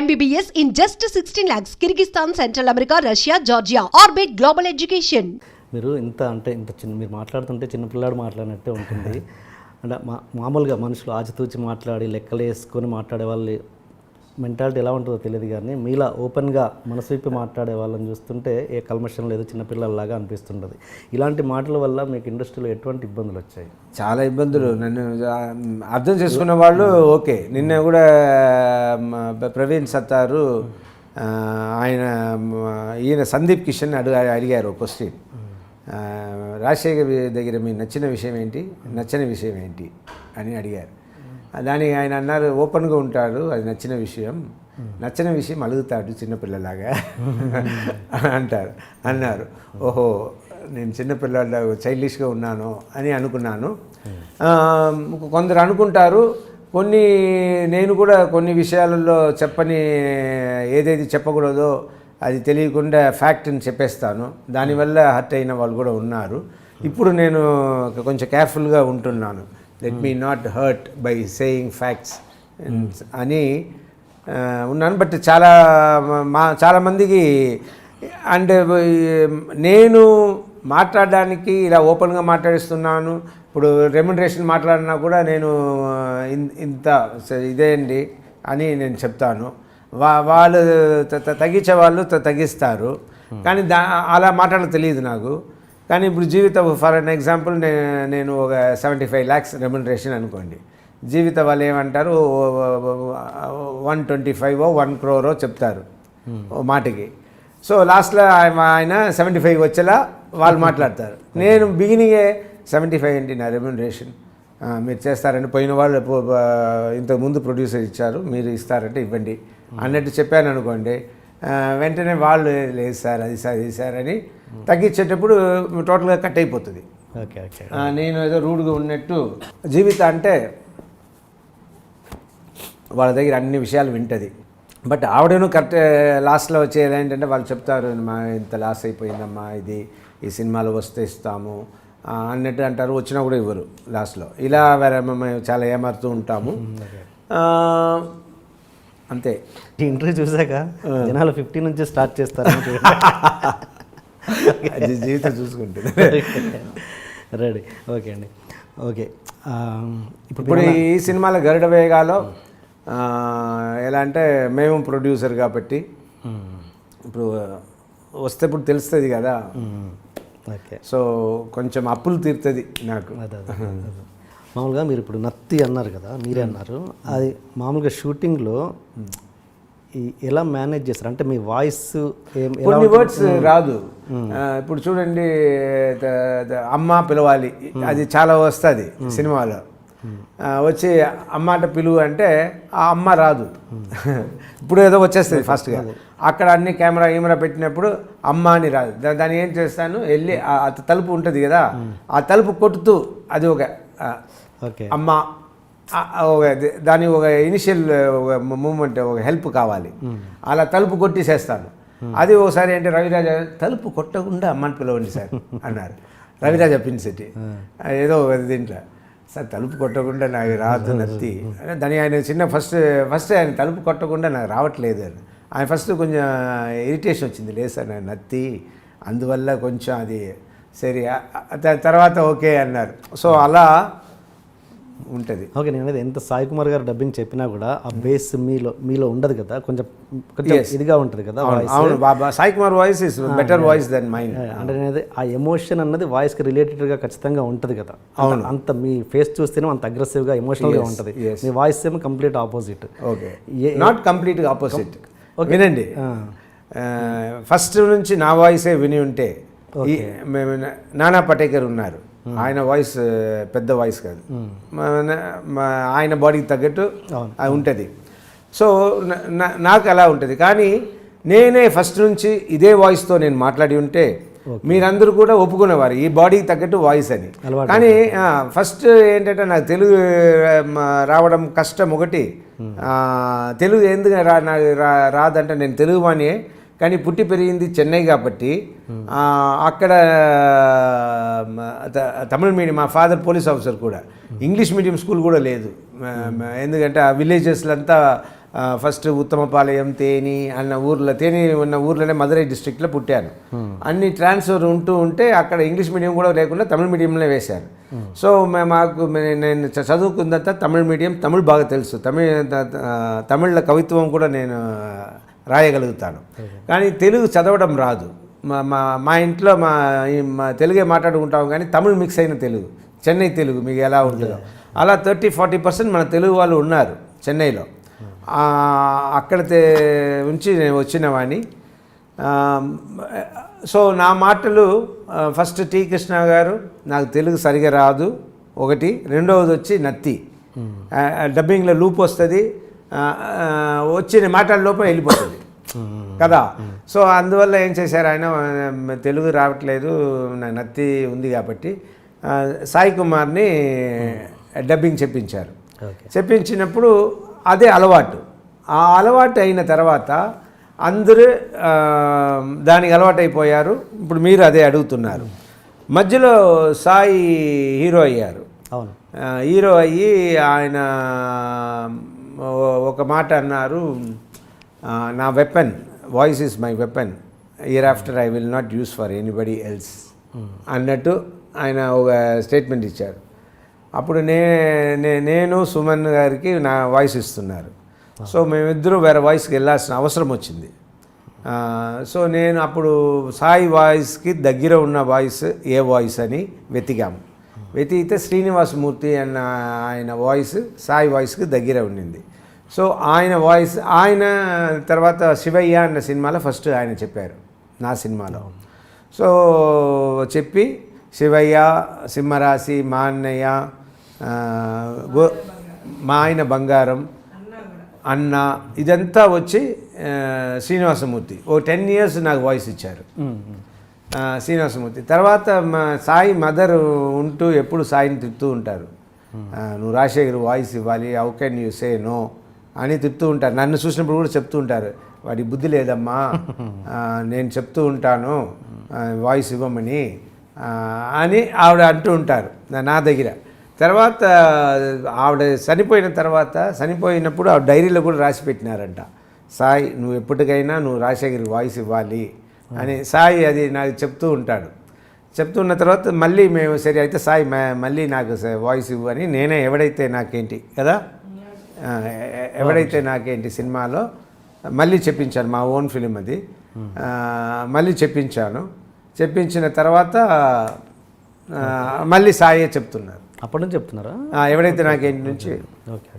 MBBS in just 16 lakhs. Kyrgyzstan, Central America, Russia, Georgia. Orbit Global Education. మీరు ఇంత అంటే ఇంత చిన్న మీరు మాట్లాడుతుంటే చిన్న పిల్లాడు మాట్లాడినట్టే ఉంటుంది అంటే మా మామూలుగా మనుషులు ఆచితూచి మాట్లాడి లెక్కలు వేసుకొని మాట్లాడే వాళ్ళు మెంటాలిటీ ఎలా ఉంటుందో తెలియదు కానీ మీలా ఓపెన్గా మనసు విప్పి మాట్లాడే వాళ్ళని చూస్తుంటే ఏ కల్మషం లేదు చిన్నపిల్లల్లాగా అనిపిస్తుంటుంది. ఇలాంటి మాటల వల్ల మీకు ఇండస్ట్రీలో ఎటువంటి ఇబ్బందులు వచ్చాయి? చాలా ఇబ్బందులు. నన్ను అర్థం చేసుకున్న వాళ్ళు ఓకే. నిన్న కూడా ప్రవీణ్ సత్తారు ఆయన ఈయన సందీప్ కిషన్ అడుగు అడిగారు క్వశ్చన్ రాజశేఖర్ దగ్గర మీ నచ్చిన విషయం ఏంటి? నచ్చని విషయం ఏంటి? అని అడిగారు. దానికి ఆయన అన్నారు ఓపెన్గా ఉంటాడు అది నచ్చిన విషయం. నచ్చిన విషయం అలుగుతాడు చిన్నపిల్లలాగా. అంటారు అన్నారు. ఓహో నేను చిన్నపిల్లల చైల్డిష్గా ఉన్నాను అని అనుకున్నాను. కొందరు అనుకుంటారు కొన్ని నేను కూడా కొన్ని విషయాలలో చెప్పని ఏదైతే చెప్పకూడదో అది తెలియకుండా ఫ్యాక్ట్ని చెప్పేస్తాను. దానివల్ల హర్ట్ అయిన వాళ్ళు కూడా ఉన్నారు. ఇప్పుడు నేను కొంచెం కేర్ఫుల్గా ఉంటున్నాను. Let me not hurt by saying facts అని ఉన్నాను. బట్ చాలా మా చాలామందికి అంటే నేను మాట్లాడడానికి ఇలా ఓపెన్గా మాట్లాడిస్తున్నాను. ఇప్పుడు రెమ్యునరేషన్ మాట్లాడినా కూడా నేను ఇంత ఇదే అండి అని నేను చెప్తాను. వా వాళ్ళు తగ్గించే వాళ్ళు తగ్గిస్తారు. కానీ దా అలా మాట్లాడడం తెలియదు నాకు. కానీ ఇప్పుడు జీవితం ఫర్ అన్ ఎగ్జాంపుల్ నేను నేను ఒక సెవెంటీ ఫైవ్ ల్యాక్స్ రెమ్యునరేషన్ అనుకోండి. జీవిత వాళ్ళు ఏమంటారు? One twenty five one crore చెప్తారు. ఓ మాటకి. సో లాస్ట్లో ఆయన ఆయన సెవెంటీ ఫైవ్ వచ్చేలా వాళ్ళు మాట్లాడతారు. నేను బిగినింగే సెవెంటీ ఫైవ్ ఏంటి నా రెమ్యునరేషన్. మీరు చేస్తారని పోయిన వాళ్ళు పో- పో- ఇంతకు ముందు ప్రొడ్యూసర్ ఇచ్చారు. మీరు ఇస్తారంటే ఇవ్వండి. అన్నట్టు చెప్పాను అనుకోండి. వెంటనే వాళ్ళు లేదు సార్ అది సార్ ఇది సార్ అని తగ్గించేటప్పుడు టోటల్గా కట్ అయిపోతుంది. నేను ఏదో రూడ్గా ఉన్నట్టు జీవిత అంటే వాళ్ళ దగ్గర అన్ని విషయాలు వింటది. బట్ ఆవిడను కరెక్ట్ లాస్ట్లో వచ్చేది ఏంటంటే వాళ్ళు చెప్తారు మా ఇంత లాస్ అయిపోయిందమ్మా ఇది ఈ సినిమాలో వస్తే ఇస్తాము. అన్నట్టు అంటారు వచ్చినా కూడా ఇవ్వరు లాస్ట్లో. ఇలా వేరే మేము చాలా ఏమారుతూ ఉంటాము. అంతే. ఈ ఇంటర్వ్యూ చూసాక జనాలు ఫిఫ్టీ నుంచి స్టార్ట్ చేస్తారు జీవితం చూసుకుంటుంది. రెడీ ఓకే అండి. ఓకే ఇప్పుడు ఇప్పుడు ఈ సినిమాలో గరుడ వేగాలో ఎలా అంటే మేము ప్రొడ్యూసర్ కాబట్టి ఇప్పుడు వస్తే ఇప్పుడు తెలుస్తుంది కదా. ఓకే సో కొంచెం అప్పులు తీరుతుంది నాకు. మామూలుగా మీరు ఇప్పుడు నత్తి అన్నారు కదా మీరే అన్నారు. అది మామూలుగా షూటింగ్లో ఈ ఎలా మేనేజ్ చేస్తారు? అంటే మీ వాయిస్ కొన్ని వర్డ్స్ రాదు. ఇప్పుడు చూడండి అమ్మ పిలవాలి. అది చాలా వస్తుంది సినిమాలో. వచ్చి అమ్మాట పిలువు అంటే ఆ అమ్మ రాదు. ఇప్పుడు ఏదో వచ్చేస్తుంది ఫాస్ట్గా. అక్కడ అన్ని కెమెరా కెమెరా పెట్టినప్పుడు అమ్మ అని రాదు. దాన్ని ఏం చేస్తాను? వెళ్ళి ఆ తలుపు ఉంటుంది కదా ఆ తలుపు కొట్టుతూ అది ఒక అమ్మ ఒక దాని ఒక ఇనిషియల్ మూమెంట్ ఒక హెల్ప్ కావాలి. అలా తలుపు కొట్టేసేస్తాను. అది ఒకసారి అంటే రవిరాజ తలుపు కొట్టకుండా అమ్మని పిలవండి సార్ అన్నారు. రవిరాజ పిన్సిటీ. ఏదో ఒక దీంట్లో. సార్ తలుపు కొట్టకుండా నాకు రాదు నత్తి. దాని ఆయన చిన్న ఫస్ట్ ఫస్ట్ ఆయన తలుపు కొట్టకుండా నాకు రావట్లేదు అని. ఆయన ఫస్ట్ కొంచెం ఇరిటేషన్ వచ్చింది. లేదు సార్ నాకు నత్తి. అందువల్ల కొంచెం అది సరే తర్వాత ఓకే అన్నారు. సో అలా ఉంటుంది. ఓకే నేను అనేది ఎంత సాయి కుమార్ గారు డబ్బింగ్ చెప్పినా కూడా ఆ బేస్ మీలో మీలో ఉండదు కదా. కొంచెం కొంచెం ఇదిగా ఉంటుంది కదా అవును Sai Kumar voice is better voice than mind అంటే అనేది ఆ ఎమోషన్ అన్నది వాయిస్కి రిలేటెడ్గా ఖచ్చితంగా ఉంటుంది కదా. అంత- అంత మీ ఫేస్ చూస్తేనే అంత అగ్రెసివ్గా ఎమోషనల్గా ఉంటుంది. మీ వాయిస్ ఏమో కంప్లీట్ ఆపోజిట్ ఓకే నాట్ కంప్లీట్గా ఆపోజిట్ వినండి. ఫస్ట్ నుంచి నా వాయిసే విని ఉంటే నానా పటేకర్ ఉన్నారు. ఆయన వాయిస్ పెద్ద వాయిస్ కాదు. ఆయన బాడీకి తగ్గట్టు ఉంటుంది. సో నాకు అలా ఉంటుంది. కానీ నేనే ఫస్ట్ నుంచి ఇదే వాయిస్తో నేను మాట్లాడి ఉంటే మీరందరూ కూడా ఒప్పుకునేవారు. ఈ బాడీకి తగ్గట్టు వాయిస్ అని. కానీ ఫస్ట్ ఏంటంటే నాకు తెలుగు రావడం కష్టం ఒకటి. తెలుగు ఎందుకు రా రాదంటే నేను తెలుగు వాణియే. కానీ పుట్టి పెరిగింది చెన్నై కాబట్టి అక్కడ తమిళ మీడియం మా ఫాదర్ పోలీస్ ఆఫీసర్ కూడా. ఇంగ్లీష్ మీడియం స్కూల్ కూడా లేదు. ఎందుకంటే ఆ విలేజెస్లంతా ఫస్ట్ ఉత్తమపాలయం తేని అన్న ఊర్లో తేని ఉన్న ఊర్లోనే మదురై డిస్ట్రిక్ట్లో పుట్టాను. అన్ని ట్రాన్స్ఫర్ ఉంటూ ఉంటే అక్కడ ఇంగ్లీష్ మీడియం కూడా లేకుండా తమిళ మీడియంలో వేశాను. సో మాకు నేను చదువుకుందంతా చదువుకున్నంత తమిళ మీడియం తమిళ్ బాగా తెలుసు. తమిళ తమిళ్ళ కవిత్వం కూడా నేను రాయగలుగుతాను. కానీ తెలుగు చదవడం రాదు. మా మా మా ఇంట్లో మా మా తెలుగే మాట్లాడుకుంటాం కానీ తమిళ్ మిక్స్ అయిన తెలుగు. చెన్నై తెలుగు మీకు ఎలా ఉంటుందో. అలా థర్టీ ఫార్టీ పర్సెంట్ మన తెలుగు వాళ్ళు ఉన్నారు చెన్నైలో. అక్కడ ఉంచి నేను వచ్చిన ఆ, సో నా మాటలు ఫస్ట్ టీ కృష్ణ గారు నాకు తెలుగు సరిగా రాదు. ఒకటి. రెండవది వచ్చి నత్తి. డబ్బింగ్లో లూప్ వస్తుంది. వచ్చిన మాటల లోపల వెళ్ళిపోతుంది. కదా? సో అందువల్ల ఏం చేశారు ఆయన? తెలుగు రావట్లేదు నాకు నత్తి ఉంది కాబట్టి సాయి కుమార్ని డబ్బింగ్ చెప్పించారు. చెప్పించినప్పుడు అదే అలవాటు. ఆ అలవాటు అయిన తర్వాత అందరూ దానికి అలవాటు అయిపోయారు ఇప్పుడు మీరు అదే అడుగుతున్నారు. మధ్యలో సాయి హీరో అయ్యారు. అవును. హీరో అయ్యి ఆయన ఒక మాట అన్నారు. Uh, నా weapon voice is my weapon here after I will not use for anybody else అన్నట్టు ఆయన ఒక స్టేట్మెంట్ ఇచ్చారు. అప్పుడు నే నే- నేను సుమన్ గారికి నా వాయిస్ ఇస్తున్నారు. సో మేమిద్దరూ వేరే వాయిస్కి వెళ్ళాల్సిన అవసరం వచ్చింది. Uh, సో నేను అప్పుడు సాయి వాయిస్కి దగ్గర ఉన్న వాయిస్ ఏ వాయిస్ అని వెతికాము వెతికితే శ్రీనివాసమూర్తి అన్న ఆయన వాయిస్ సాయి వాయిస్కి దగ్గర ఉండింది. సో ఆయన వాయిస్ ఆయన తర్వాత శివయ్య అన్న సినిమాలో ఫస్ట్ ఆయన చెప్పారు నా సినిమాలో. సో చెప్పి శివయ్య సింహరాశి మా అన్నయ్య గో మా ఆయన బంగారం అన్న ఇదంతా వచ్చి శ్రీనివాసమూర్తి. ఓ టెన్ ఇయర్స్ నాకు వాయిస్ ఇచ్చారు. శ్రీనివాసమూర్తి. తర్వాత మా సాయి మదర్ ఉంటూ ఎప్పుడు సాయిని తిడుతూ ఉంటారు. నువ్వు రాజశేఖర్ వాయిస్ ఇవ్వాలి. How can you say no అని తిడుతూ ఉంటారు. నన్ను చూసినప్పుడు కూడా చెప్తూ ఉంటారు. వాడి బుద్ధి లేదమ్మా. నేను చెప్తూ ఉంటాను. వాయిస్ ఇవ్వమని. అని ఆవిడ అంటూ ఉంటారు. నా- దగ్గర. తర్వాత ఆవిడ చనిపోయిన తర్వాత చనిపోయినప్పుడు ఆవిడ డైరీలో కూడా రాసి పెట్టినారంట. సాయి నువ్వు ఎప్పటికైనా నువ్వు రాజశేఖర్కి వాయిస్ ఇవ్వాలి అని. సాయి అది నాకు చెప్తూ ఉంటాడు. చెప్తున్న తర్వాత మళ్ళీ మేము సరే అయితే సాయి మళ్ళీ నాకు వాయిస్ ఇవ్వు అని నేనే ఎవడైతే నాకేంటి కదా? ఎవడైతే నాకేంటి సినిమాలో మళ్ళీ చెప్పించాను మా ఓన్ ఫిలిం అది. మళ్ళీ చెప్పించాను. చెప్పించిన తర్వాత మళ్ళీ సాయే చెప్తున్నారు. అప్పటి నుంచి చెప్తున్నారా? ఎవడైతే నాకేంటి నుంచి. ఓకే.